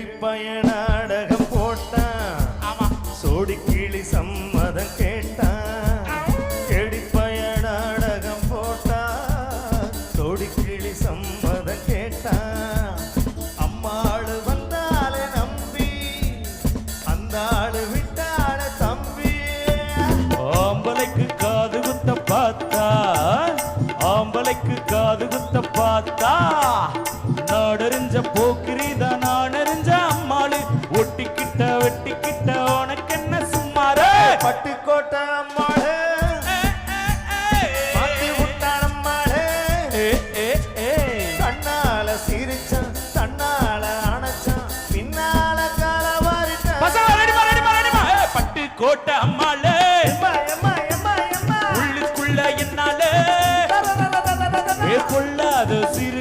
பயனாடகம் போட்டான். சோடி கிளி சம்மதம் கேட்டான். கேடி பயனாடகம் போட்டான். சோடி கிளி சம்மதம் கேட்டான். அம்மாளு வந்தாலே நம்பி. அந்த ஆளு விட்டாள தம்பி. ஆம்பளைக்கு காது குத்த பார்த்தா. ஆம்பளைக்கு காது குத்த பார்த்தா. நாடறிஞ்ச அம்மாளு கட்டிக்கிட்ட உனக்கு என்ன சும்மாரு பட்டுக்கோட்டை அம்மாடு. மாத்தி விட்டான் அம்மாடு கண்ணால சிரிச்சான் தன்னால அணைச்சான் பின்னால கால வாரிட்டான் பட்டுக்கோட்டை அம்மாளே. என்னாலே. கொள்ளாத சிறு